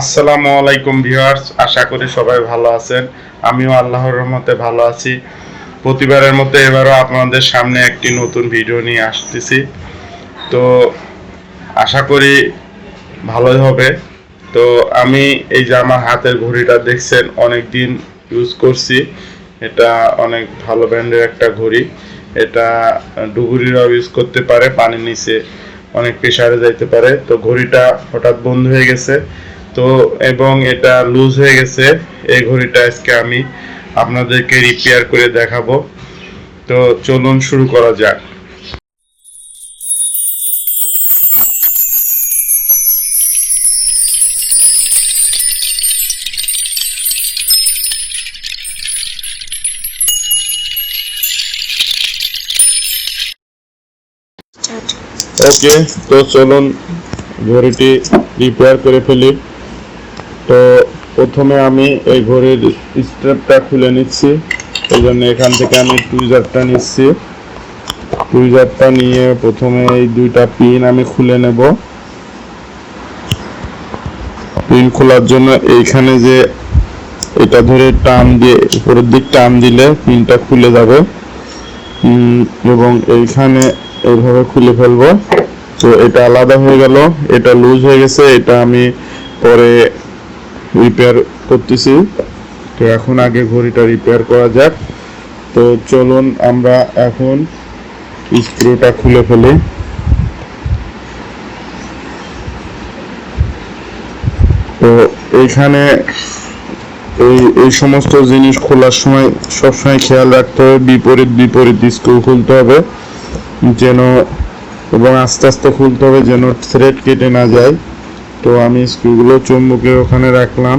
আসসালামু আলাইকুম ভিউয়ার্স, আশা করি সবাই ভালো আছেন। আমিও আল্লাহর রহমতে ভালো আছি। প্রতিবারের মতো এবারও আপনাদের সামনে একটি নতুন ভিডিও নিয়ে আসতেছি। তো আশা করি ভালোই হবে। তো আমি এই যে আমার হাতের ঘড়িটা দেখছেন অনেক দিন ইউজ করছি। এটা অনেক ভালো ব্র্যান্ডের একটা ঘড়ি। এটা ডুগুরিরাও ইউজ করতে পারে, পানির নিচে অনেক প্রেশারে যাইতে পারে। তো ঘড়িটা হঠাৎ বন্ধ হয়ে গেছে। তো এবং এটা লুজ হয়ে গেছে। এই ঘড়িটা আজকে আমি আপনাদেরকে রিপেয়ার করে দেখাবো। তো চলুন শুরু করা যাক। ওকে তো চলুন ঘড়িটি রিপেয়ার করে ফেলি। তো প্রথমে আমি এই ঘড়ির স্ট্র্যাপটা খুলে নিচ্ছি। এই জন্য এখান থেকে আমি টুইজারটা নিচ্ছি। টুইজারটা নিয়ে প্রথমে এই দুইটা পিন আমি খুলে নেব। পিন খোলার জন্য এইখানে যে এটা ধরে টান দিয়ে, উপরের দিক টান দিলে পিনটা খুলে যাবে। এবং এইখানে এইভাবে খুলে ফেলব। তো এটা আলাদা হয়ে গেল, এটা লুজ হয়ে গেছে, এটা আমি পরে রিপেয়ার করতেছি। তো এখন আগে ঘড়িটা রিপেয়ার করা যাক। তো চলুন আমরা এখন স্ক্রুটা খুলে ফেলি। তো এইখানে এই এই সমস্ত জিনিস খোলার সময় সবসময় খেয়াল রাখতে হবে। বিপরীত বিপরীত স্ক্রু খুলতে হবে যেন, এবং আস্তে আস্তে খুলতে হবে যেন থ্রেড কেটে না যায়। তো আমি স্ক্রুগুলো চুম্বকের ওখানে রাখলাম।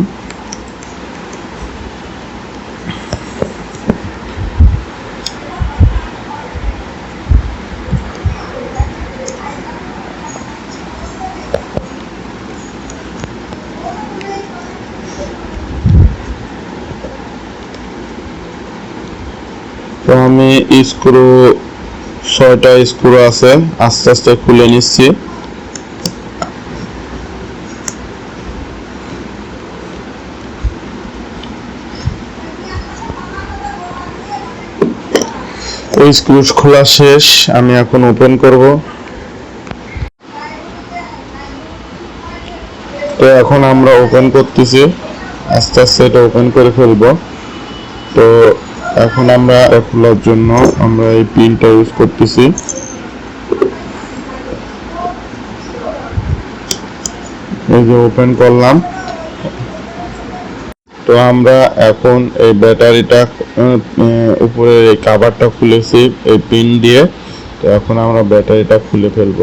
তো আমি স্ক্রু, ছয়টা স্ক্রু আছে, আস্তে আস্তে খুলে নিচ্ছি। ওই স্ক্রু খোলা শেষ, আমি এখন ওপেন করব। তো এখন আমরা ওপেন করতেছি, আস্তে আস্তে এটা ওপেন করে ফেলব। তো এখন আমরা খোলার জন্য আমরা এই পিনটা ইউজ করতেছি। এই যে ওপেন করলাম। তো আমরা এখন এই ব্যাটারিটা উপরে এই কাভারটা খুলেছি, এই পিন দিয়ে। তো এখন আমরা ব্যাটারিটা খুলে ফেলব।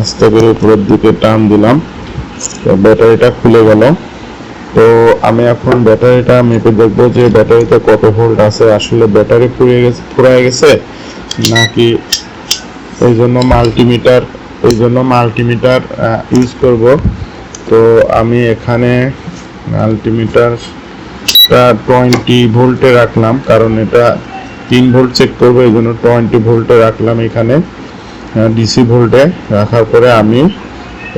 আস্তে করে উপরের দিকে টান দিলাম। তো ব্যাটারিটা খুলে গেল। তো আমি এখন ব্যাটারিটা মেপে দেখব যে ব্যাটারিতে কত ভোল্ট আছে। আসলে ব্যাটারি ফুরিয়ে গেছে ফুরায় গেছে? নাকি এই জন্য মাল্টিমিটার এই জন্য মাল্টিমিটার ইউজ করব। তো আমি এখানে মাল্টিমিটারটা টোয়েন্টি ভোল্টে রাখলাম, কারণ এটা তিন ভোল্ট চেক করব, এই জন্য টোয়েন্টি ভোল্টে রাখলাম এখানে ডিসি ভোল্টে। রাখার পরে আমি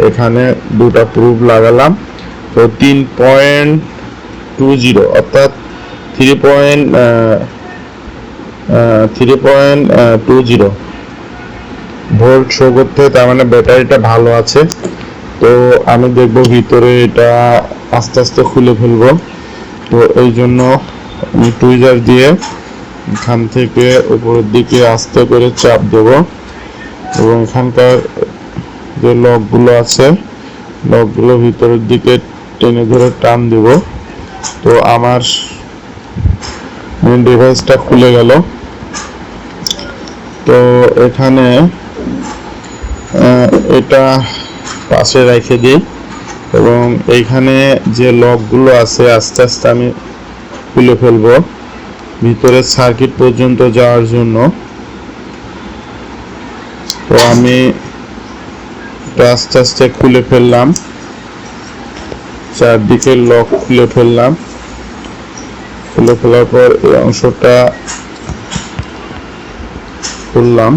এখানে দুটা প্রুফ লাগালাম, তো তিন পয়েন্ট টু জিরো অর্থাৎ three point three point two zero volt show করতে তার মানে ব্যাটারিটা ভালো আছে, তো আমি দেখব ভিতরে এটা আস্তে আস্তে খুলে ফেলব। তো এই জন্য আমি টুইজার দিয়ে এখান থেকে উপরের দিকে আস্তে করে চাপ দেব। এবং এখানকার যে লকগুলো আছে, লকগুলো ভিতরের দিকে টেনে ধরে টান দেব। তো আমার ডিভাইসটা খুলে গেল। তো এখানে এটা পাশে রেখে দিই। এবং এইখানে যে লকগুলো আছে, আস্তে আস্তে আমি খুলে ফেলব। ভিতরে সার্কিট পর্যন্ত যাওয়ার জন্য। তো আমি আস্তে আস্তে খুলে ফেললাম। চারদিকে লক খুলে ফেললাম। খুলে ফেলার পর এই অংশটা খুললাম।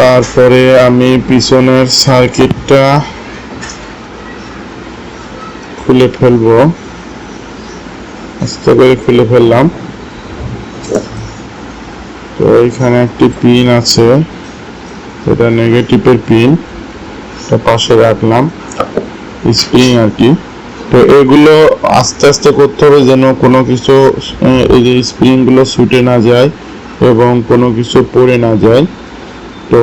তারপরে আমি পিছনের সার্কিটটা খুলে ফেলব। আস্তে করে খুলে ফেললাম। তো এখানে একটি পিন আছে। এটা নেগেটিভের পিন এটা পাশে রাখলাম। স্প্রিং আর কি। তো এগুলো আস্তে আস্তে করতে হবে যেন কোনো কিছু এই যে স্প্রিংগুলো ছুটে না যায় এবং কোনো কিছু পড়ে না যায়। তো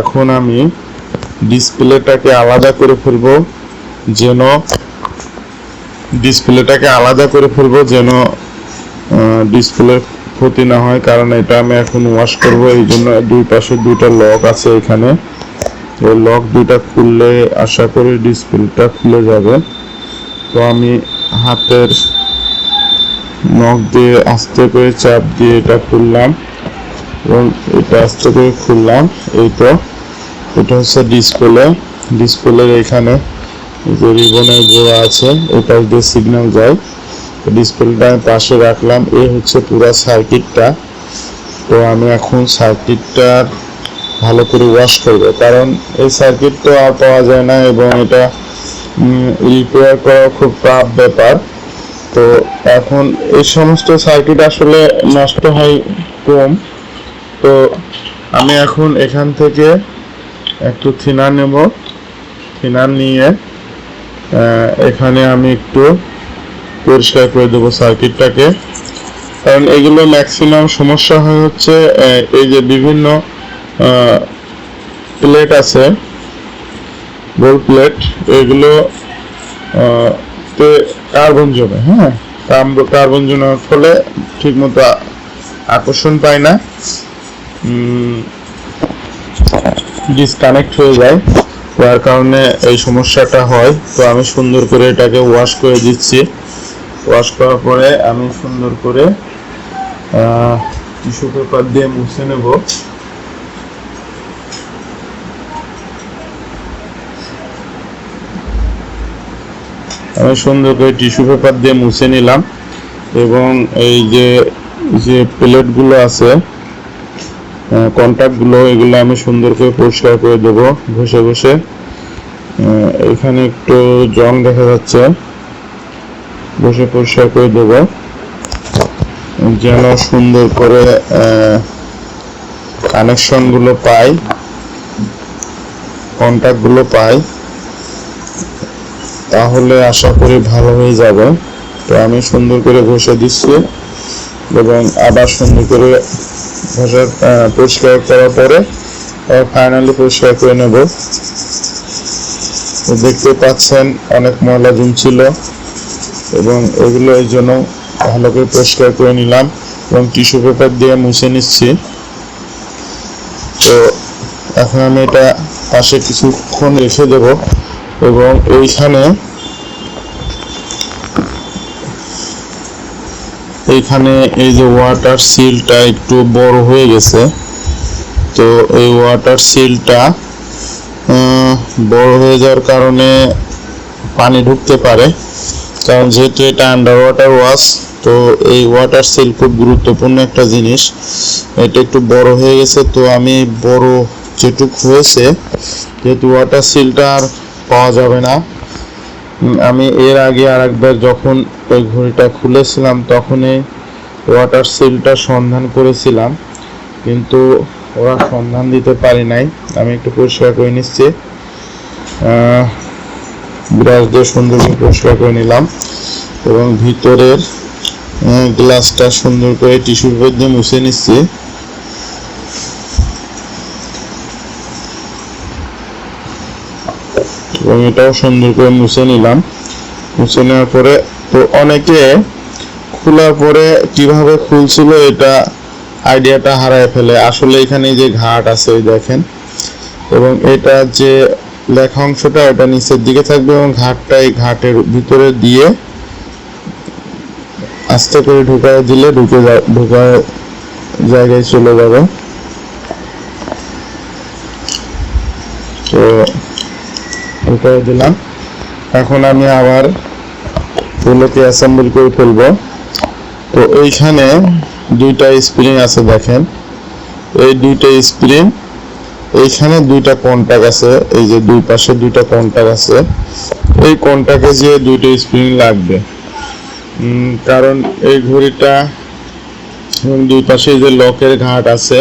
এখন আমি ডিসপ্লেটাকে আলাদা করে ফেলব যেন, ডিসপ্লেটাকে আলাদা করে ফেলব যেন ডিসপ্লে ক্ষতি না হয়, কারণ এটা আমি এখন ওয়াশ করব, এই জন্য দুই পাশে দুইটা লক আছে এখানে। এই লক দুইটা খুললে আশা করি ডিসপ্লেটা খুলে যাবে। তো আমি হাতের নখ দিয়ে আস্তে করে চাপ দিয়ে এটা খুললাম। এবং এই করে খুললাম, এই তো। এটা হচ্ছে ডিসপ্লে ডিসপ্লের এখানে যে রিবনের গোড়া আছে এটা দিয়ে সিগন্যাল যায়। ডিসপ্লেটা আমি পাশে রাখলাম এই হচ্ছে পুরো সার্কিটটা তো আমি এখন সার্কিটটা ভালো করে ওয়াশ করব, কারণ এই সার্কিট তো আর পাওয়া যায় না এবং এটা রিপেয়ার করা খুব টাফ ব্যাপার। তো এখন এই সমস্ত সার্কিট আসলে নষ্ট হয় কম। তো আমি এখন এখান থেকে একটু থিনার নেব। থিনার নিয়ে এখানে আমি একটু পরিষ্কার করে দেবো সার্কিটটাকে। কারণ এগুলো ম্যাক্সিমাম সমস্যা হয় হচ্ছে এই যে বিভিন্ন প্লেট আছে গোল প্লেট এগুলো তে কার্বন জমে হ্যাঁ? কার্বন জমার ফলে ঠিকমতো আকর্ষণ পায় না। ডিসকানেক্ট হয়ে যায়। যার কারণে এই সমস্যাটা হয়। তো আমি সুন্দর করে এটাকে ওয়াশ করে দিচ্ছি। ওয়াশ করার পরে আমি সুন্দর করে টিস্যু পেপার দিয়ে মুছে নেব। আমি সুন্দর করে টিস্যু পেপার দিয়ে মুছে নিলাম। এবং এই যে যে প্লেটগুলো আছে কন্ট্যাক্টগুলো এগুলো আমি সুন্দর করে পরিষ্কার করে দেবো ঘষে ঘষে। এখানে একটু জং দেখা যাচ্ছে। বসে পরিষ্কার করে দেবো। যেন সুন্দর করে কানেকশনগুলো পাই কন্ট্যাক্টগুলো পাই, তাহলে আশা করি ভালো হয়ে যাবে। তো আমি সুন্দর করে ঘষে দিচ্ছি এবং আবার সুন্দর করে আহ, পরিষ্কার করার পরে ফাইনালি পরিষ্কার করে নেব। দেখতে পাচ্ছেন অনেক ময়লা জমছিল এবং এগুলো এই জন্য ভালো করে পরিষ্কার করে নিলাম এবং টিস্যু পেপার দিয়ে মুছে নিচ্ছি। তো এখন আমি এটা পাশে কিছুক্ষণ রেখে দেব এবং এইখানে এইখানে এই যে ওয়াটার সিলটা একটু বড় হয়ে গেছে, তো এই ওয়াটার সিলটা বড় হয়ে যাওয়ার কারণে পানি ঢুকতে পারে। কারণ যেহেতু এটা আন্ডার ওয়াটার ওয়াশ তো এই ওয়াটার সিল খুব গুরুত্বপূর্ণ একটা জিনিস। এটা একটু বড় হয়ে গেছে, তো আমি বড় যেটুক হয়েছে, যেহেতু ওয়াটার সিলটা আর পাওয়া যাবে না। আমি এর আগে আর একবার যখন ওই ঘড়িটা খুলেছিলাম, তখনই ওয়াটার সিলটা সন্ধান করেছিলাম, কিন্তু ওরা সন্ধান দিতে পারি নাই। আমি একটু পরিষ্কার করে নিচ্ছি। ব্রাশ দিয়ে সুন্দর করে পরিষ্কার করে নিলাম এবং ভিতরের গ্লাসটা সুন্দর করে টিস্যু পেপার দিয়ে মুছে নিচ্ছি। এবং এটাও সুন্দর করে মুছে নিলাম। মুছে নেওয়ার পরে তো অনেকে খোলার পরে কীভাবে খুলছিল এটা আইডিয়াটা হারায় ফেলে। আসলে এখানে যে ঘাট আছে দেখেন। এবং এটা যে লেখা অংশটা এটা নিচের দিকে থাকবে এবং ঘাটটা এই ঘাটের ভিতরে দিয়ে আস্তে করে ঢুকায় দিলে ঢুকে ঢুকায় জায়গায় চলে যাবে। তো ঢুকায় দিলাম। এখন আমি আবার এগুলোকে অ্যাসেম্বল করে ফেলব। তো এইখানে দুইটা স্প্রিং আছে দেখেন। এই দুইটা স্প্রিং এইখানে দুইটা কন্টাক্ট আছে, এই যে দুই পাশে দুইটা কন্টাক্ট আছে। এই কন্টাক্টে যে দুইটা স্প্রিং লাগবে। কারণ এই ঘড়িটা দুই পাশে যে লকের ঘাট আছে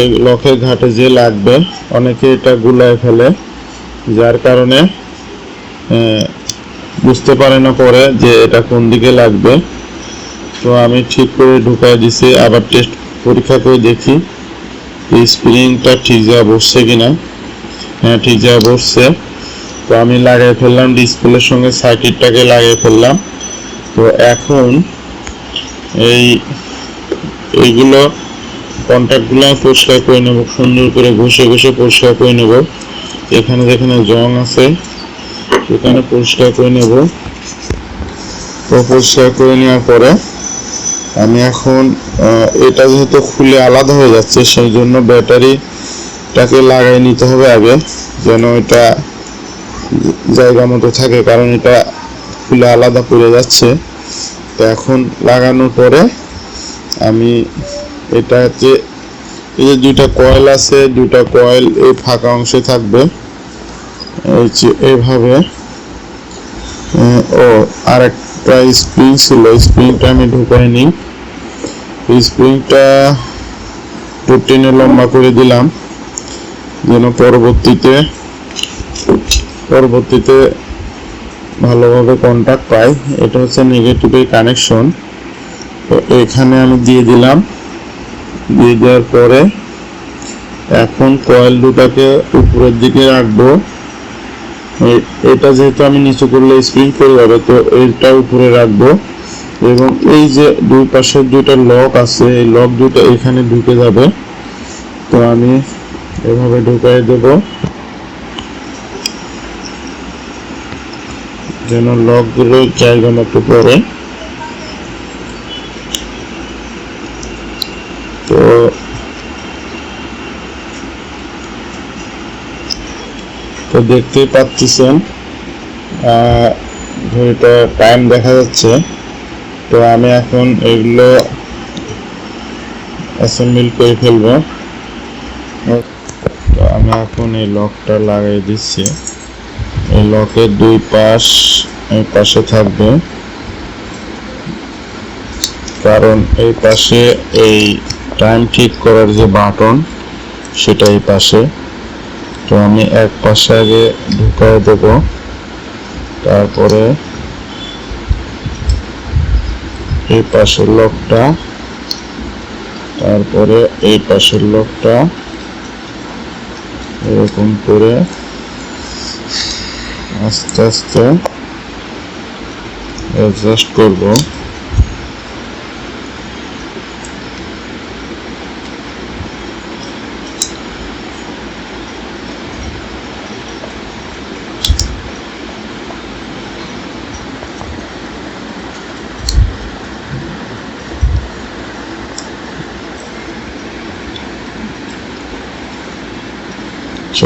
এই লকের ঘাটে যে লাগবে, অনেকে এটা গুলায় ফেলে। যার কারণে বুঝতে পারে না পরে যে এটা কোন দিকে লাগবে। তো আমি ঠিক করে ঢুকাই দিছি, আবার টেস্ট পরীক্ষা করে দেখি স্প্রিংটা ঠিক যা বসছে কিনা। হ্যাঁ ঠিক যা বসছে। তো আমি লাগিয়ে ফেললাম ডিসপ্লের সঙ্গে সার্কিটটাকে লাগিয়ে ফেললাম। তো এখন এই, এইগুলো কন্ট্যাক্টগুলো পরিষ্কার করে নেব, সুন্দর করে ঘষে ঘষে পরিষ্কার করে নেব। এখানে যেখানে জং আছে। এখানে পরিষ্কার করে নেব। তো পরিষ্কার করে নেওয়ার পরে আমি এখন এটা যেহেতু খুলে আলাদা হয়ে যাচ্ছে, সেই জন্য ব্যাটারিটাকে লাগাই নিতে হবে আগে, যেন এটা জায়গা মতো থাকে, কারণ এটা খুলে আলাদা পড়ে যাচ্ছে। তো এখন লাগানোর পরে আমি এটাতে এই যে দুইটা কয়েল আছে, দুইটা কয়েল এই ফাঁকা অংশে থাকবে। এইভাবে। ও আর একটা স্প্রিং ছিল স্প্রিংটা আমি ঢুকাই নিই এই স্প্রিংটা টেনে লম্বা করে দিলাম, যেন পরবর্তীতে পরবর্তীতে ভালোভাবে কন্টাক্ট পাই এটা হচ্ছে নেগেটিভের কানেকশন তো এখানে আমি দিয়ে দিলাম। দিয়ে দেওয়ার পরে এখন কয়েল দুটাকে উপরের দিকে রাখব। এটা যেহেতু আমি নিচু করলে স্প্রিং করে যাবে, তো এইটা উপরে রাখব। এবং এই যে দুই পাশের দুইটা লক আছে, এই লক দুটো এখানে ঢুকে যাবে। তো আমি এভাবে ঢুকাই দেব। যেন লকগুলো জায়গা মতো পড়ে তো তো দেখতেই পাচ্ছেন ঘড়িটা টাইম দেখা যাচ্ছে। তো আমি এখন এগুলো অ্যাসেম্বল করে ফেলব। তো আমি এখন এই লকটা লাগিয়ে দিচ্ছি। এই লকের দুই পাশ এই পাশে থাকবে। কারণ এই পাশে এই টাইম ঠিক করার যে বাটন সেটা এই পাশে। তো আমি এক পাশে আগে ঢুকায় দেব। তারপরে এই পাশের লকটা, তারপরে এই পাশের লকটা, এরকম করে আস্তে আস্তে অ্যাডজাস্ট করব।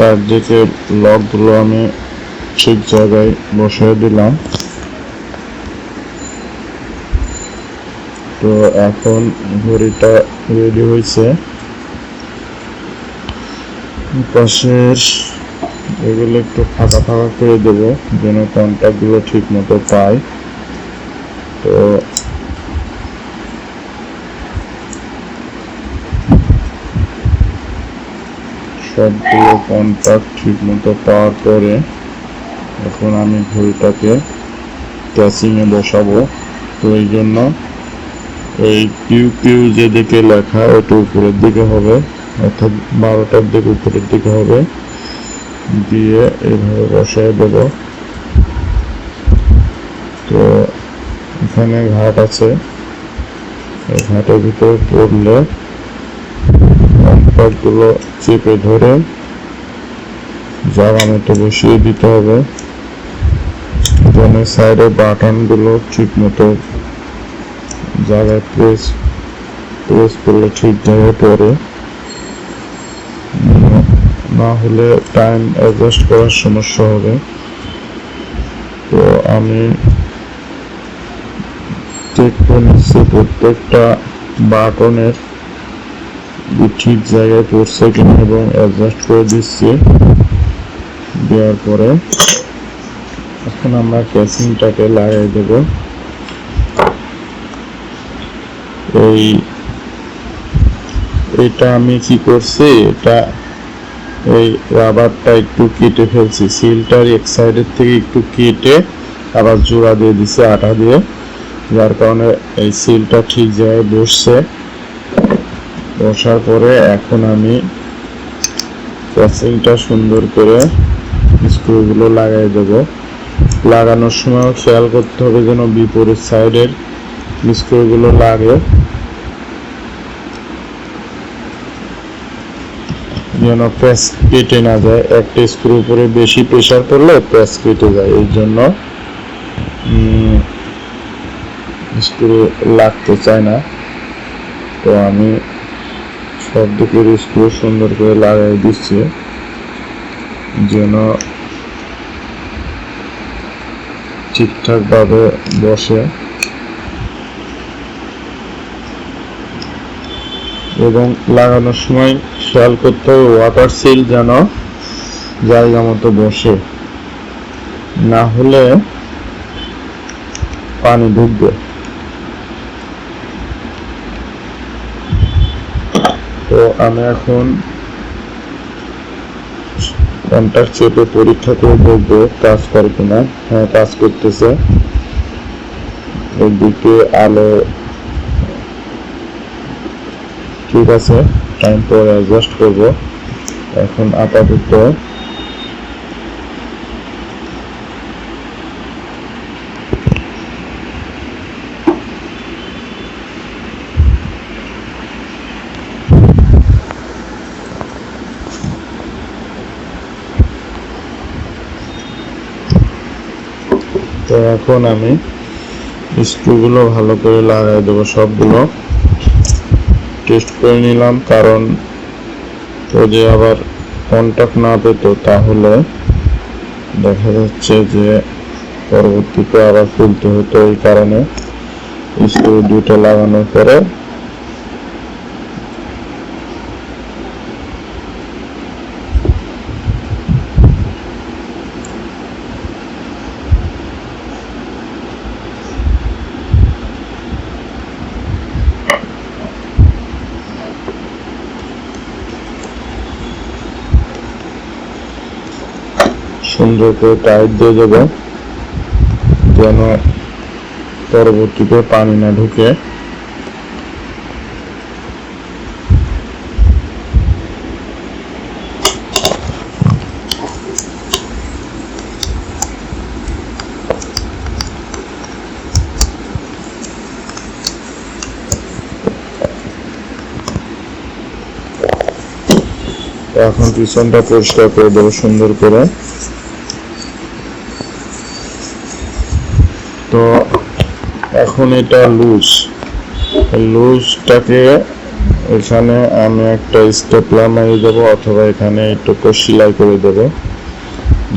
চারদিকে লকগুলো আমি ঠিক জায়গায় বসিয়ে দিলাম। তো এখন ঘড়িটা রেডি হয়েছে। পাশের এগুলো একটু ফাঁকা ফাঁকা করে দেবো, যেন কন্ট্যাক্টগুলো ঠিক মতো পায় তো সবগুলো ঠিক মতো পাওয়ার পরে এখন আমি ঘড়িটাকে ক্যাচিংয়ে বসাবো। তো এই জন্য এই কিউ কিউ যেদিকে লেখা, ওটা উপরের দিকে হবে, অর্থাৎ বারোটার দিকে উপরের দিকে হবে। দিয়ে এইভাবে বসায় দেব। তো এখানে ঘাট আছে। এই ঘাটের ভিতরে পড়লে কম্পাসগুলো চেপে ধরে জায়গা মতো বসিয়ে দিতে হবে। যেন সাইডে বাটনগুলো ঠিক মতো জায়গায় প্রেস প্রেস করলে ঠিক জায়গায় উম, না হলে টাইম অ্যাডজাস্ট করার সমস্যা হবে। তো আমি চেক করে নিচ্ছি প্রত্যেকটা বাটনের ঠিক জায়গায় পড়ছে কিনা এবং অ্যাডজাস্ট করে দিচ্ছি দেওয়ার পরে এখন আমরা ক্যাসিংটাকে লাগাই দেব এই এটা আমি কি করছি এটা এই রাবারটা একটু কেটে ফেলছি সিলটার এক সাইডের থেকে একটু কেটে আবার জোড়া দিয়ে দিছি আটা দিয়ে যার কারণে এই সিলটা ঠিক জায়গায় বসছে বসার পরে এখন আমি ক্যাসিংটা সুন্দর করে স্ক্রুগুলো লাগাই দেব। লাগানোর সময় খেয়াল করতে হবে যেন বিপরীত সাইডের স্ক্রুগুলো লাগে। যেন প্যাচ কেটে না যায়। একটা স্ক্রু উপরে বেশি প্রেসার পড়লে প্যাচ কেটে যায়। এই জন্য স্ক্রু লাগতে চায় না। তো আমি সব দিকের স্ক্রু সুন্দর করে লাগাই দিচ্ছে। যেন ঠিকঠাকভাবে বসে। এবং লাগানোর সময় খেয়াল করতে হবে ওয়াটার সিল যেন জায়গা মতো বসে। না হলে পানি ঢুকবে। তো আমি এখন কন্ট্যাক্ট চেপে পরীক্ষা করে দেখব কাজ করে কিনা। হ্যাঁ কাজ করতেছে। এদিকে আলো ঠিক আছে টাইম পর অ্যাডজাস্ট করব। এখন আপাতত তো এখন আমি স্ক্রুগুলো ভালো করে লাগাই দেবো সবগুলো। টেস্ট করে নিলাম, কারণ তো যে আবার কন্ট্যাক্ট না পেত, তাহলে দেখা যাচ্ছে যে পরবর্তীতে আবার খুলতে হতো এই কারণে। স্ক্রু দুটো লাগানোর পরে সুন্দর করে টাইট দিয়ে দেবো, যেন পরবর্তীতে পানি না ঢুকে। এখন পিছনটা পরিষ্কার করে দেবো সুন্দর করে। তো এখন এটা লুজ লুজটাকে এখানে আমি একটা স্টেপলার মারিয়ে দেবো অথবা এখানে একটু সেলাই করে দেবো,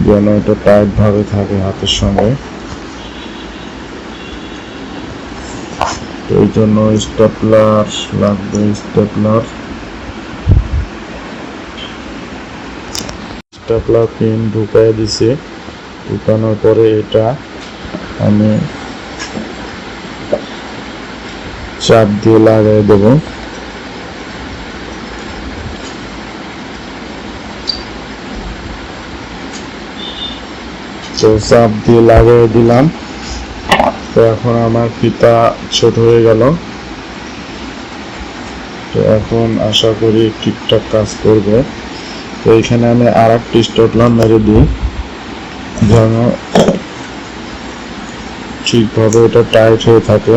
যেন এটা টাইট ভাবে থাকে হাতের সঙ্গে। এই জন্য স্টেপলার লাগবে স্টেপলার স্টেপলার পিন ঢুকাই দিছি, ঢুকানোর পরে এটা আমি চাপ দিয়ে লাগাই দেব। তো চাপ দিয়ে লাগিয়ে দিলাম। তো এখন আমার ফিতা ছোট হয়ে গেল। তো এখন আশা করি ঠিকঠাক কাজ করবে। তো এখানে আমি আর একটি স্টটলাম মেরে দিই। যেন ঠিকভাবে এটা টাইট হয়ে থাকে।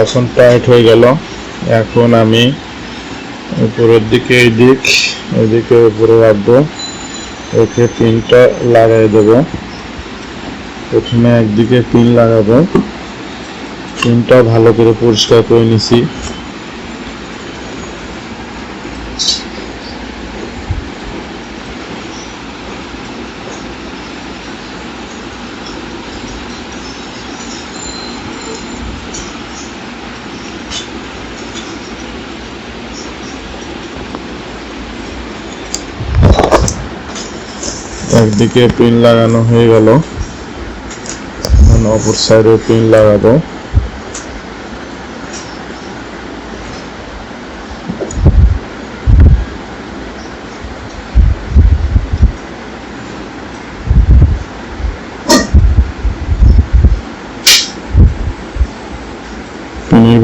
এখন টাইট হয়ে গেল। এখন আমি উপরের দিকে এই দিক এদিকে উপরে রাখব। ওকে পিনটা লাগাই দেব। প্রথমে একদিকে পিন লাগাবো। পিনটা ভালো করে পরিষ্কার করে নিছি। একদিকে পিন লাগানো হয়ে গেল। অপর সাইডে পিন লাগাবো।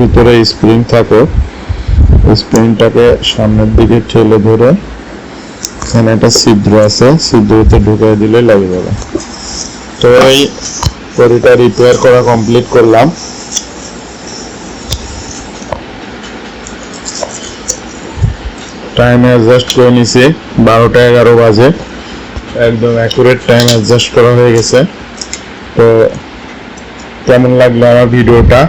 ভিতরে স্প্রিং থাকে স্প্রিংটাকে সামনের দিকে ঠেলে ধরে এখানে একটা ছিদ্র আছে, ছিদ্রতে ঢুকিয়ে দিলে লেগে যাবে। তো এই পরিটা রিপেয়ার করা কমপ্লিট করলাম। টাইম অ্যাডজাস্ট করে নিছি, বারোটা এগারো বাজে। একদম অ্যাকুরেট টাইম অ্যাডজাস্ট করা হয়ে গেছে। তো কেমন লাগল আমার ভিডিওটা?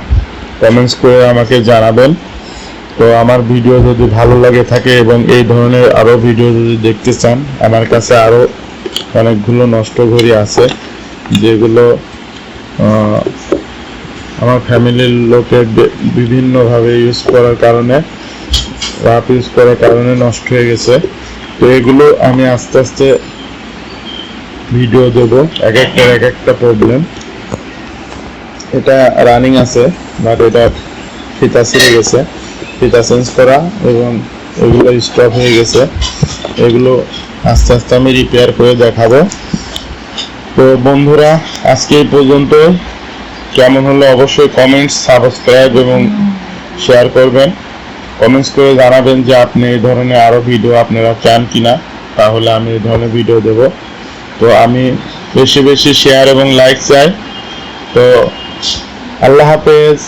কমেন্টস করে আমাকে জানাবেন। তো আমার ভিডিও যদি ভালো লাগে থাকে এবং এই ধরনের আরও ভিডিও যদি দেখতে চান, আমার কাছে আরও অনেকগুলো নষ্ট ঘড়ি আছে, যেগুলো আমার ফ্যামিলির লোকের বিভিন্নভাবে ইউজ করার কারণে রাফ ইউজ করার কারণে নষ্ট হয়ে গেছে। তো এগুলো আমি আস্তে আস্তে ভিডিও দেব, এক একটা এক একটা প্রবলেম এটা রানিং আছে বাট এটা ফিতা ছিঁড়ে গেছে। ফিতা চেঞ্জ করা এবং এগুলো স্টপ হয়ে গেছে। এগুলো আস্তে আস্তে আমি রিপেয়ার করে দেখাবো। তো বন্ধুরা, আজকে এই পর্যন্ত। কেমন হলো অবশ্যই কমেন্টস সাবস্ক্রাইব এবং শেয়ার করবেন। কমেন্টস করে জানাবেন যে আপনি এই ধরনের আরও ভিডিও আপনারা চান কিনা। তাহলে আমি এই ধরনের ভিডিও দেব। তো আমি বেশি বেশি শেয়ার এবং লাইক চাই। তো আল্লাহ হাফেজ।